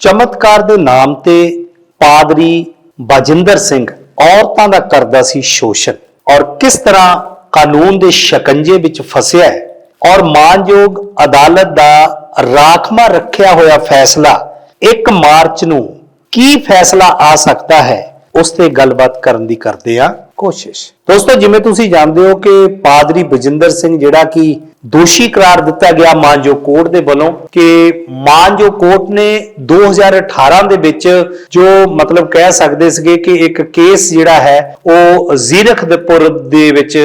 ਚਮਤਕਾਰ ਦੇ ਨਾਮ ਤੇ ਪਾਦਰੀ ਬਾਜਿੰਦਰ ਸਿੰਘ ਔਰਤਾਂ ਦਾ ਕਰਦਾ ਸੀ ਸ਼ੋਸ਼ਣ। ਔਰ ਕਿਸ ਤਰ੍ਹਾਂ ਕਾਨੂੰਨ ਦੇ ਸ਼ਿਕੰਜੇ ਵਿੱਚ ਫਸਿਆ ਹੈ। ਔਰ ਮਾਨਯੋਗ ਅਦਾਲਤ ਦਾ ਰਾਖਮਾ ਰੱਖਿਆ ਹੋਇਆ ਫੈਸਲਾ 1 ਮਾਰਚ ਨੂੰ ਕੀ ਫੈਸਲਾ ਆ ਸਕਦਾ ਹੈ ਉਸ ਤੇ ਗੱਲਬਾਤ ਕਰਨ ਦੀ ਕਰਦੇ ਆ ਕੋਸ਼ਿਸ਼। ਦੋਸਤੋ ਜਿਵੇਂ ਤੁਸੀਂ ਜਾਣਦੇ ਹੋ ਕਿ ਪਾਦਰੀ ਬਜਿੰਦਰ ਸਿੰਘ ਜਿਹੜਾ ਕਿ ਦੋਸ਼ੀ ਕਰਾਰ ਦਿੱਤਾ ਗਿਆ ਮਾਨਯੋਗ ਕੋਰਟ ਦੇ ਵੱਲੋਂ ਕਿ ਮਾਨਯੋਗ ਕੋਰਟ ਨੇ 2018 ਦੇ ਵਿੱਚ ਜੋ ਮਤਲਬ ਕਹਿ ਸਕਦੇ ਸੀਗੇ ਕਿ ਇੱਕ ਕੇਸ ਜਿਹੜਾ ਹੈ, ਉਹ ਜ਼ੀਰਖਪੁਰ ਦੇ ਵਿੱਚ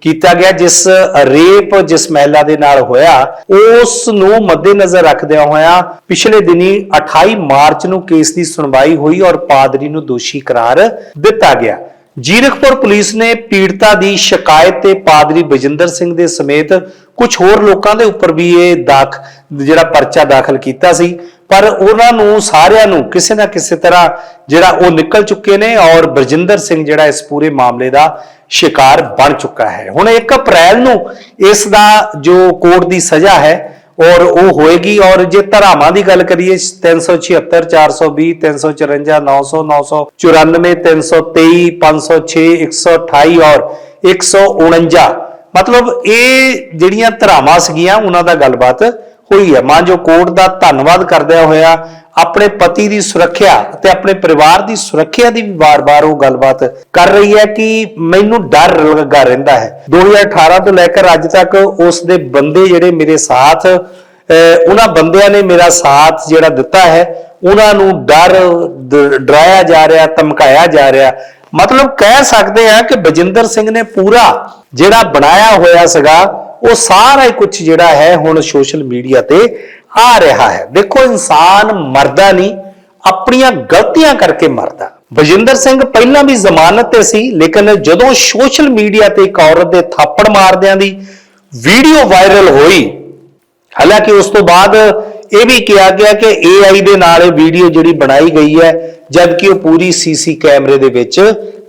ਕੀਤਾ ਗਿਆ, ਜਿਸ ਰੇਪ ਜਿਸ ਮਹਿਲਾ ਦੇ ਨਾਲ ਹੋਇਆ, ਉਸ ਨੂੰ ਮੱਦੇਨਜ਼ਰ ਰੱਖਦਿਆਂ ਹੋਇਆ ਪਿਛਲੇ ਦਿਨੀ 28 ਮਾਰਚ ਨੂੰ ਕੇਸ ਦੀ ਸੁਣਵਾਈ ਹੋਈ ਔਰ ਪਾਦਰੀ ਨੂੰ ਦੋਸ਼ੀ ਕਰਾਰ ਦਿੱਤਾ ਗਿਆ। ਜੀਰਕਪੁਰ ਪੁਲਿਸ ਨੇ ਪੀੜਤਾ ਦੀ ਸ਼ਿਕਾਇਤ ਤੇ ਪਾਦਰੀ ਬਜਿੰਦਰ ਸਿੰਘ ਦੇ ਸਮੇਤ ਕੁਝ ਹੋਰ ਲੋਕਾਂ ਦੇ ਉੱਪਰ ਵੀ ਇਹ ਦਾਖ, ਜਿਹੜਾ ਪਰਚਾ ਦਾਖਲ ਕੀਤਾ ਸੀ। ਪਰ ਉਹਨਾਂ ਨੂੰ ਸਾਰਿਆਂ ਨੂੰ ਕਿਸੇ ਨਾ ਕਿਸੇ ਤਰ੍ਹਾਂ ਜਿਹੜਾ ਉਹ ਨਿਕਲ ਚੁੱਕੇ ਨੇ ਔਰ ਬਰਜਿੰਦਰ ਸਿੰਘ ਜਿਹੜਾ ਇਸ ਪੂਰੇ ਮਾਮਲੇ ਦਾ ਸ਼ਿਕਾਰ ਬਣ ਚੁੱਕਾ ਹੈ। ਹੁਣ 1 ਅਪ੍ਰੈਲ ਨੂੰ ਇਸ ਦਾ ਜੋ ਕੋਰਟ ਦੀ ਸਜ਼ਾ ਹੈ ਔਰ ਉਹ ਹੋਏਗੀ। ਔਰ ਜੇ ਧਰਾਵਾਂ ਦੀ ਗੱਲ ਕਰੀਏ 376 420 354 900 994 323 506 128 ਔਰ 149 ਮਤਲਬ ਇਹ ਜਿਹੜੀਆਂ ਧਾਰਾਵਾਂ ਸੀਗੀਆਂ, ਉਹਨਾਂ ਦਾ ਗੱਲਬਾਤ ਹੋਈ ਹੈ। ਮਾਂ ਜੋ ਕੋਰਟ ਦਾ ਧੰਨਵਾਦ ਕਰਦਿਆਂ ਹੋਇਆ ਆਪਣੇ ਪਤੀ ਦੀ ਸੁਰੱਖਿਆ ਤੇ ਆਪਣੇ ਪਰਿਵਾਰ ਦੀ ਸੁਰੱਖਿਆ ਦੀ ਵੀ ਵਾਰ-ਵਾਰ ਉਹ ਗੱਲਬਾਤ ਕਰ ਰਹੀ ਹੈ ਕਿ ਮੈਨੂੰ ਡਰ ਲੱਗਾ ਰਹਿੰਦਾ ਹੈ। 2018 ਤੋਂ ਲੈ ਕੇ ਅੱਜ ਤੱਕ ਉਸ ਦੇ ਬੰਦੇ ਜਿਹੜੇ ਮੇਰੇ ਸਾਥ, ਅਹ, ਉਹਨਾਂ ਬੰਦਿਆਂ ਨੇ ਮੇਰਾ ਸਾਥ ਜਿਹੜਾ ਦਿੱਤਾ ਹੈ, ਉਹਨਾਂ ਨੂੰ ਡਰ ਡਰਾਇਆ ਜਾ ਰਿਹਾ, ਧਮਕਾਇਆ ਜਾ ਰਿਹਾ। ਮਤਲਬ ਕਹਿ ਸਕਦੇ ਆ ਕਿ ਬਜਿੰਦਰ ਸਿੰਘ ਨੇ ਪੂਰਾ ਜਿਹੜਾ ਬਣਾਇਆ ਹੋਇਆ ਸੀਗਾ ਉਹ ਸਾਰਾ ਹੀ ਕੁਝ ਜਿਹੜਾ ਹੈ ਹੁਣ ਸੋਸ਼ਲ ਮੀਡੀਆ ਤੇ ਆ ਰਿਹਾ ਹੈ। ਦੇਖੋ, ਇਨਸਾਨ ਮਰਦਾ ਨਹੀਂ, ਆਪਣੀਆਂ ਗਲਤੀਆਂ ਕਰਕੇ ਮਰਦਾ। ਬਜਿੰਦਰ ਸਿੰਘ ਪਹਿਲਾਂ ਵੀ ਜ਼ਮਾਨਤ ਤੇ ਸੀ, ਲੇਕਿਨ ਜਦੋਂ ਸੋਸ਼ਲ ਮੀਡੀਆ ਤੇ ਇੱਕ ਔਰਤ ਦੇ ਥਾਪੜ ਮਾਰਦਿਆਂ ਦੀ ਵੀਡੀਓ ਵਾਇਰਲ ਹੋਈ, ਹਾਲਾਂਕਿ ਉਸ ਤੋਂ ਬਾਅਦ ਇਹ ਵੀ ਕਿਹਾ ਗਿਆ ਕਿ AI ਦੇ ਨਾਲ ਇਹ ਵੀਡੀਓ ਜਿਹੜੀ ਬਣਾਈ ਗਈ ਹੈ, ਜਦਕਿ ਉਹ ਪੂਰੀ ਸੀਸੀ ਕੈਮਰੇ ਦੇ ਵਿੱਚ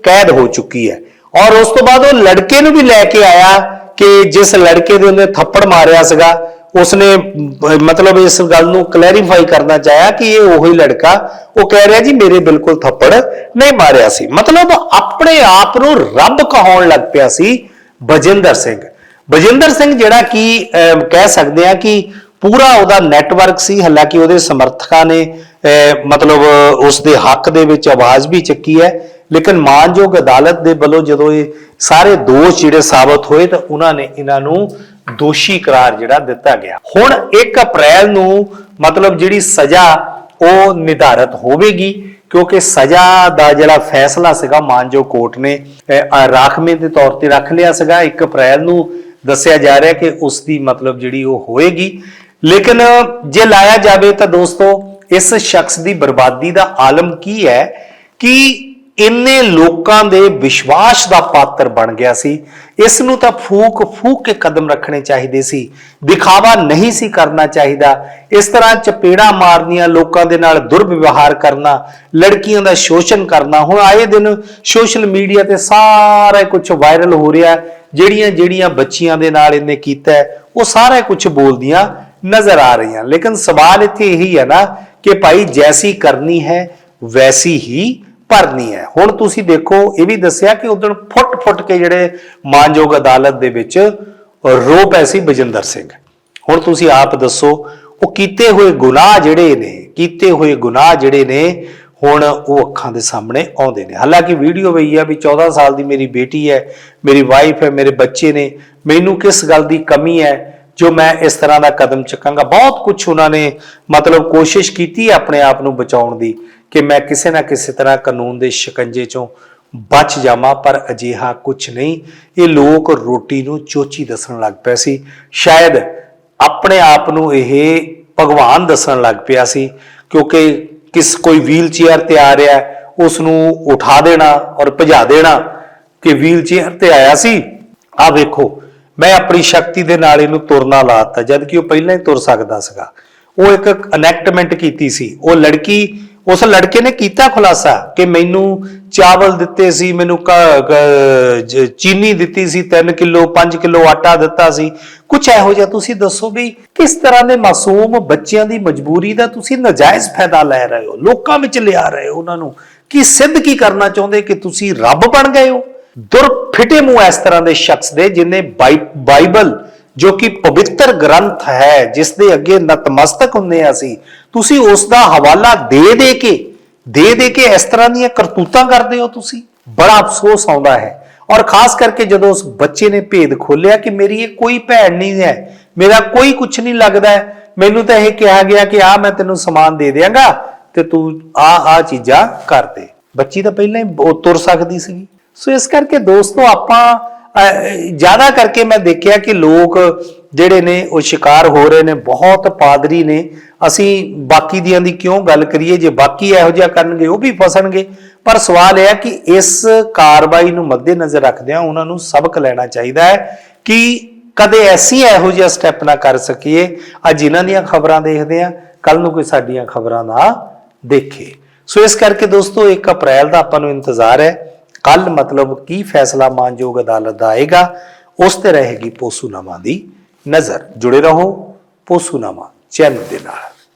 ਕੈਦ ਹੋ ਚੁੱਕੀ ਹੈ। ਔਰ ਉਸ ਤੋਂ ਬਾਅਦ ਉਹ ਲੜਕੇ ਨੂੰ ਵੀ ਲੈ ਕੇ ਆਇਆ ਕਿ ਜਿਸ ਲੜਕੇ ਦੇ ਉਹਨੇ ਥੱਪੜ ਮਾਰਿਆ ਸੀਗਾ ਉਸਨੇ ਮਤਲਬ ਇਸ ਗੱਲ ਨੂੰ ਕਲੈਰੀਫਾਈ ਕਰਨਾ ਚਾਹਿਆ ਕਿ ਇਹ ਉਹੀ ਲੜਕਾ ਉਹ ਕਹਿ ਰਿਹਾ ਜੀ ਮੇਰੇ ਬਿਲਕੁਲ ਥੱਪੜ ਨਹੀਂ ਮਾਰਿਆ ਸੀ। ਮਤਲਬ ਆਪਣੇ ਆਪ ਨੂੰ ਰੱਬ ਕਹਾਉਣ ਲੱਗ ਪਿਆ ਸੀ ਬਜਿੰਦਰ ਸਿੰਘ। ਬਜਿੰਦਰ ਸਿੰਘ ਜਿਹੜਾ ਕਿ ਅਹ, ਕਹਿ ਸਕਦੇ ਆ ਕਿ ਪੂਰਾ ਉਹਦਾ ਨੈਟਵਰਕ ਸੀ ਹਾਲਾਂਕਿ ਉਹਦੇ ਸਮਰਥਕਾਂ ਨੇ ਅਹ, ਮਤਲਬ ਉਸ ਦੇ ਹੱਕ ਦੇ ਵਿੱਚ ਆਵਾਜ਼ ਵੀ ਚੱਕੀ ਹੈ। ਲੇਕਿਨ ਮਾਨਯੋਗ ਅਦਾਲਤ ਦੇ ਵੱਲੋਂ ਜਦੋਂ ਇਹ ਸਾਰੇ ਦੋਸ਼ ਜਿਹੜੇ ਸਾਬਤ ਹੋਏ ਤਾਂ ਉਹਨਾਂ ਨੇ ਇਹਨਾਂ ਨੂੰ ਦੋਸ਼ੀ ਕਰਾਰ ਜਿਹੜਾ ਦਿੱਤਾ ਗਿਆ। ਹੁਣ 1 ਅਪ੍ਰੈਲ ਨੂੰ ਮਤਲਬ ਜਿਹੜੀ ਸਜ਼ਾ ਉਹ ਨਿਰਧਾਰਤ ਹੋਵੇਗੀ ਕਿਉਂਕਿ ਸਜ਼ਾ ਦਾ ਜਿਹੜਾ ਫੈਸਲਾ ਸੀਗਾ ਮਾਨਜੋ ਕੋਰਟ ਨੇ ਰਾਖਵੇਂ ਦੇ ਤੌਰ ਤੇ ਰੱਖ ਲਿਆ ਸੀਗਾ। 1 ਅਪ੍ਰੈਲ ਨੂੰ ਦੱਸਿਆ ਜਾ ਰਿਹਾ ਕਿ ਉਸ ਦੀ ਮਤਲਬ ਜਿਹੜੀ ਉਹ ਹੋਏਗੀ ਲੇਕਿਨ ਜੇ ਲਾਇਆ ਜਾਵੇ ਤਾਂ ਦੋਸਤੋ, ਇਸ ਸ਼ਖਸ ਦੀ ਬਰਬਾਦੀ ਦਾ ਆਲਮ ਕੀ ਹੈ ਕਿ ਇੰਨੇ ਲੋਕਾਂ ਦੇ ਵਿਸ਼ਵਾਸ ਦਾ ਪਾਤਰ ਬਣ ਗਿਆ ਸੀ। ਇਸ ਨੂੰ ਤਾਂ ਫੂਕ ਫੂਕ ਕੇ ਕਦਮ ਰੱਖਣੇ ਚਾਹੀਦੇ ਸੀ। ਦਿਖਾਵਾ ਨਹੀਂ ਸੀ ਕਰਨਾ ਚਾਹੀਦਾ। ਇਸ ਤਰ੍ਹਾਂ ਚਪੇੜਾ ਮਾਰਨੀਆਂ, ਲੋਕਾਂ ਦੇ ਨਾਲ ਦੁਰਵਿਵਹਾਰ ਕਰਨਾ, ਲੜਕੀਆਂ ਦਾ ਸ਼ੋਸ਼ਣ ਕਰਨਾ। ਹੁਣ ਆਏ ਦਿਨ ਸੋਸ਼ਲ ਮੀਡੀਆ ਤੇ ਸਾਰਾ ਕੁਝ ਵਾਇਰਲ ਹੋ ਰਿਹਾ। ਜਿਹੜੀਆਂ ਜਿਹੜੀਆਂ ਬੱਚੀਆਂ ਦੇ ਨਾਲ ਇਹਨੇ ਕੀਤਾ, ਉਹ ਸਾਰਾ ਕੁਝ ਬੋਲਦੀਆਂ ਨਜ਼ਰ ਆ ਰਹੀਆਂ। ਲੇਕਿਨ ਸਵਾਲ ਇੱਥੇ ਇਹੀ ਹੈ ਨਾ ਕਿ ਭਾਈ ਜੈਸੀ ਕਰਨੀ ਹੈ, ਵੈਸੀ ਹੀ ਭਰਨੀ ਹੈ। ਹੁਣ ਤੁਸੀਂ ਦੇਖੋ, ਇਹ ਵੀ ਦੱਸਿਆ ਕਿ ਉਦੋਂ ਫੁੱਟ-ਫੁੱਟ ਕੇ ਜਿਹੜੇ ਮਾਨਯੋਗ ਅਦਾਲਤ ਦੇ ਵਿੱਚ ਰੋ ਪਏ ਬਜਿੰਦਰ ਸਿੰਘ। ਹੁਣ ਤੁਸੀਂ ਆਪ ਦੱਸੋ, ਉਹ ਕੀਤੇ ਹੋਏ ਗੁਨਾਹ ਜਿਹੜੇ ਨੇ, ਕੀਤੇ ਹੋਏ ਗੁਨਾਹ ਜਿਹੜੇ ਨੇ, ਹੁਣ ਉਹ ਅੱਖਾਂ ਦੇ ਸਾਹਮਣੇ ਆਉਂਦੇ ਨੇ। ਹਾਲਾਂਕਿ ਵੀਡੀਓ ਪਈ ਆ ਵੀ 14 ਸਾਲ ਦੀ ਮੇਰੀ ਬੇਟੀ ਹੈ, ਮੇਰੀ ਵਾਈਫ ਹੈ, ਮੇਰੇ ਬੱਚੇ ਨੇ, ਮੈਨੂੰ ਕਿਸ ਗੱਲ ਦੀ ਕਮੀ ਹੈ, ਜੋ ਮੈਂ ਇਸ ਤਰ੍ਹਾਂ ਦਾ ਕਦਮ ਚੱਕਾਂਗਾ? ਬਹੁਤ ਕੁਝ ਉਹਨਾਂ ਨੇ ਮਤਲਬ ਕੋਸ਼ਿਸ਼ ਕੀਤੀ ਆਪਣੇ ਆਪ ਨੂੰ ਬਚਾਉਣ ਦੀ। ਕਿ ਮੈਂ ਕਿਸੇ ਨਾ ਕਿਸੇ ਤਰ੍ਹਾਂ ਕਾਨੂੰਨ ਦੇ ਸ਼ਿਕੰਜੇ ਚੋਂ ਬਚ ਜਾਵਾਂ ਪਰ ਅਜਿਹਾ ਕੁਝ ਨਹੀਂ। ਇਹ ਲੋਕ ਰੋਟੀ ਨੂੰ ਚੋਚੀ ਦੱਸਣ ਲੱਗ ਪਏ ਸੀ। ਸ਼ਾਇਦ ਆਪਣੇ ਆਪ ਨੂੰ ਇਹ ਭਗਵਾਨ ਦੱਸਣ ਲੱਗ ਪਿਆ ਸੀ ਕਿਉਂਕਿ ਕਿਸ ਕੋਈ ਵੀਲ ਚੇਅਰ ਤੇ ਆ ਰਿਹਾ ਹੈ, ਉਸ ਨੂੰ ਉਠਾ ਦੇਣਾ ਔਰ ਭਜਾ ਦੇਣਾ ਕਿ ਵੀਲ ਚੇਅਰ ਤੇ ਆਇਆ ਸੀ। ਆ ਵੇਖੋ ਮੈਂ ਆਪਣੀ ਸ਼ਕਤੀ ਦੇ ਨਾਲ ਇਹਨੂੰ ਤੁਰਨਾ ਲਾਤਾ ਜਦ ਕਿ ਉਹ ਪਹਿਲਾਂ ਹੀ ਤੁਰ ਸਕਦਾ ਸੀਗਾ। ਉਹ ਇੱਕ ਅਨੈਕਟਮੈਂਟ ਕੀਤੀ ਸੀ। ਉਹ ਲੜਕੀ ਉਸ ਲੜਕੇ ਨੇ ਕੀਤਾ ਖੁਲਾਸਾ ਕਿ ਮੈਨੂੰ ਚਾਵਲ ਦਿੱਤੇ ਸੀ, ਮੈਨੂੰ ਚੀਨੀ ਦਿੱਤੀ ਸੀ 3 ਕਿਲੋ 5 ਕਿਲੋ ਆਟਾ ਦਿੱਤਾ ਸੀ। ਕੁਝ ਇਹੋ ਜਿਹਾ ਤੁਸੀਂ ਦੱਸੋ ਵੀ ਕਿਸ ਤਰ੍ਹਾਂ ਦੇ ਮਾਸੂਮ ਬੱਚਿਆਂ ਦੀ ਮਜਬੂਰੀ ਦਾ ਤੁਸੀਂ ਨਜਾਇਜ਼ ਫਾਇਦਾ ਲੈ ਰਹੇ ਹੋ, ਲੋਕਾਂ ਵਿੱਚ ਲਿਆ ਰਹੇ ਹੋ ਉਹਨਾਂ ਨੂੰ। ਕੀ ਸਿੱਧ ਕੀ ਕਰਨਾ ਚਾਹੁੰਦੇ ਕਿ ਤੁਸੀਂ ਰੱਬ ਬਣ ਗਏ ਹੋ? ਦੁਰ ਫਿਟੇ ਮੂੰਹ ਇਸ ਤਰ੍ਹਾਂ ਦੇ ਸ਼ਖਸ ਦੇ ਜਿਨੇ ਬਾਈਬਲ ਜੋ ਕਿ ਪਵਿੱਤਰ ਗ੍ਰੰਥ ਹੈ ਜਿਸ ਦੇ ਅੱਗੇ ਨਤਮਸਤਕ ਹੁੰਦੇ ਆ ਅਸੀਂ, ਤੁਸੀਂ ਉਸ ਦਾ ਹਵਾਲਾ ਦੇ ਦੇ ਕੇ, ਦੇ ਦੇ ਕੇ ਇਸ ਤਰ੍ਹਾਂ ਦੀਆਂ ਕਰਤੂਤਾਂ ਕਰਦੇ ਹੋ ਤੁਸੀਂ? ਬੜਾ ਅਫਸੋਸ ਆਉਂਦਾ ਹੈ। ਔਰ ਖਾਸ ਕਰਕੇ ਜਦੋਂ ਉਸ ਬੱਚੇ ਨੇ ਭੇਦ ਖੋਲਿਆ ਕਿ ਮੇਰੀ ਇਹ ਕੋਈ ਭੈਣ ਨਹੀਂ ਹੈ, ਮੇਰਾ ਕੋਈ ਕੁਝ ਨਹੀਂ ਲੱਗਦਾ ਮੈਨੂੰ ਤਾਂ ਇਹ ਕਿਹਾ ਗਿਆ ਕਿ ਆ ਮੈਂ ਤੈਨੂੰ ਸਮਾਨ ਦੇ ਦਿਆਂਗਾ ਤੇ ਤੂੰ ਆ ਆ ਚੀਜ਼ਾਂ ਕਰ ਦੇ। ਬੱਚੀ ਤਾਂ ਪਹਿਲਾਂ ਹੀ ਉਹ ਤੁਰ ਸਕਦੀ ਸੀ ਸੋ ਇਸ ਕਰਕੇ ਦੋਸਤੋ ਆਪਾਂ ਜ਼ਿਆਦਾ ਕਰਕੇ ਮੈਂ ਦੇਖਿਆ ਕਿ ਲੋਕ ਜਿਹੜੇ ਨੇ, ਉਹ ਸ਼ਿਕਾਰ ਹੋ ਰਹੇ ਨੇ, ਬਹੁਤ ਪਾਦਰੀ ਨੇ। ਅਸੀਂ ਬਾਕੀ ਦੀਆਂ ਦੀ ਕਿਉਂ ਗੱਲ ਕਰੀਏ? ਜੇ ਬਾਕੀ ਇਹੋ ਜਿਹਾ ਕਰਨਗੇ, ਉਹ ਵੀ ਫਸਣਗੇ। ਪਰ ਸਵਾਲ ਇਹ ਹੈ ਕਿ ਇਸ ਕਾਰਵਾਈ ਨੂੰ ਮੱਦੇਨਜ਼ਰ ਰੱਖਦਿਆਂ ਉਹਨਾਂ ਨੂੰ ਸਬਕ ਲੈਣਾ ਚਾਹੀਦਾ ਹੈ ਕਿ ਕਦੇ ਐਸੀ ਇਹੋ ਜਿਹਾ ਸਟੈਪ ਨਾ ਕਰ ਸਕੀਏ। ਅੱਜ ਇਹਨਾਂ ਦੀਆਂ ਖਬਰਾਂ ਦੇਖਦੇ ਆ ਕੱਲ ਨੂੰ ਕੋਈ ਸਾਡੀਆਂ ਖਬਰਾਂ ਨਾ ਦੇਖੇ। ਸੋ ਇਸ ਕਰਕੇ ਦੋਸਤੋ 1 ਅਪ੍ਰੈਲ ਦਾ ਆਪਾਂ ਨੂੰ ਇੰਤਜ਼ਾਰ ਹੈ ਕੱਲ ਮਤਲਬ ਕੀ ਫੈਸਲਾ ਮਾਨਯੋਗ ਅਦਾਲਤ ਦਾ ਆਏਗਾ, ਉਸ ਤੇ ਰਹੇਗੀ ਪੋਸੂਨਾਮਾ ਦੀ ਨਜ਼ਰ। ਜੁੜੇ ਰਹੋ ਪੋਸੂਨਾਮਾ ਚੈਨਲ ਦੇ ਨਾਲ।